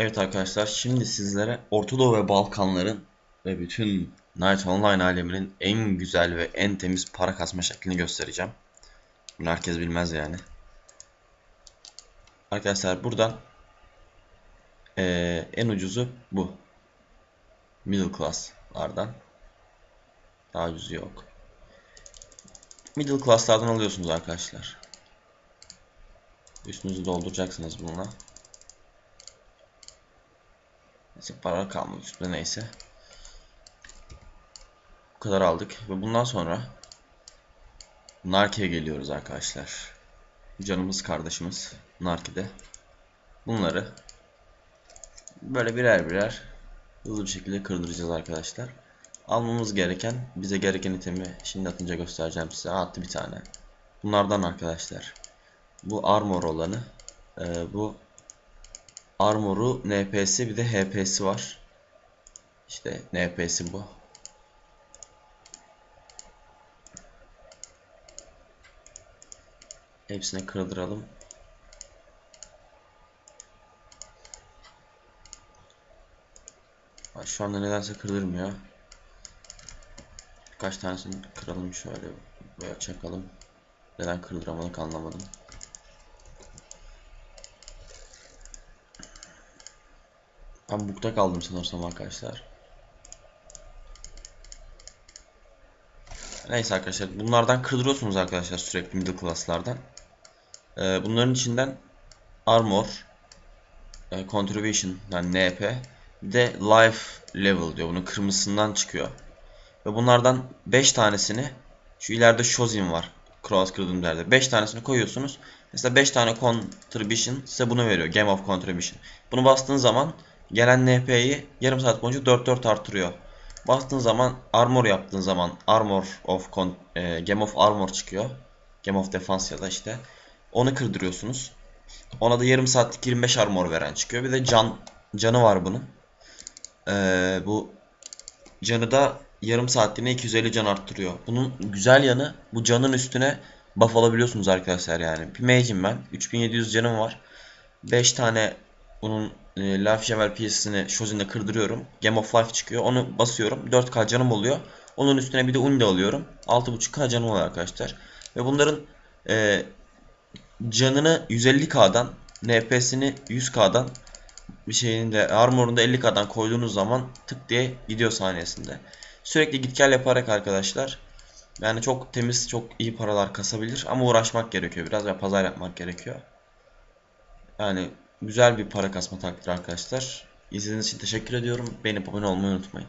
Evet arkadaşlar şimdi sizlere Orta Doğu ve Balkanların ve bütün Night Online aleminin en güzel ve en temiz para kasma şeklini göstereceğim. Bunu herkes bilmez yani. Arkadaşlar buradan eee, en ucuzu bu. Middle class'lardan. Daha ucuzu yok. Middle class'lardan alıyorsunuz arkadaşlar. Üstünüzü dolduracaksınız bununla. Neyse para kalmadı üstünde neyse. Bu kadar aldık ve bundan sonra Narki'ye geliyoruz arkadaşlar. Canımız kardeşimiz Narki'de. Bunları böyle birer birer hızlı bir şekilde kırdıracağız arkadaşlar. Almamız gereken, bize gereken itemi şimdi atınca göstereceğim size. Attı bir tane. Bunlardan arkadaşlar. Bu armor olanı. e, bu Armor'u NP'si bir de HP'si var. İşte NP'si bu. Hepsini kırdıralım. Şu anda nedense kırdırmıyor. Kaç tanesini kıralım şöyle böyle çakalım. Neden kırdıramadık anlamadım. Ben bukta kaldım sanırsam arkadaşlar. Neyse arkadaşlar bunlardan kırdırıyorsunuz arkadaşlar sürekli middle class'lardan. Ee, bunların içinden armor, e, contribution yani NP bir de life level diyor. Bunun kırmızısından çıkıyor. Ve bunlardan 5 tanesini şu ileride Shozin var. Cross kırdığım yerde. 5 tanesini koyuyorsunuz. Mesela 5 tane contribution size bunu veriyor. Game of contribution. Bunu bastığın zaman gelen NP'yi yarım saat boyunca 4-4 artırıyor. Bastığın zaman armor yaptığın zaman armor of con e, game of armor çıkıyor. Game of defense ya da işte. Onu kırdırıyorsunuz. Ona da yarım saatlik 25 armor veren çıkıyor. Bir de can canı var bunun. Ee, bu canı da yarım saatliğine 250 can arttırıyor. Bunun güzel yanı bu canın üstüne buff alabiliyorsunuz arkadaşlar yani. Bir mage'im ben. 3700 canım var. 5 tane bunun e, Life Javel Shozin'de kırdırıyorum. Game of Life çıkıyor. Onu basıyorum. 4k canım oluyor. Onun üstüne bir de Undi alıyorum. 6.5k canım oluyor arkadaşlar. Ve bunların e, canını 150k'dan NP'sini 100k'dan bir şeyin de armor'unu da 50k'dan koyduğunuz zaman tık diye gidiyor saniyesinde. Sürekli git gel yaparak arkadaşlar yani çok temiz çok iyi paralar kasabilir ama uğraşmak gerekiyor biraz ve pazar yapmak gerekiyor. Yani güzel bir para kasma taktiği arkadaşlar. İzlediğiniz için teşekkür ediyorum. Beğenip abone olmayı unutmayın.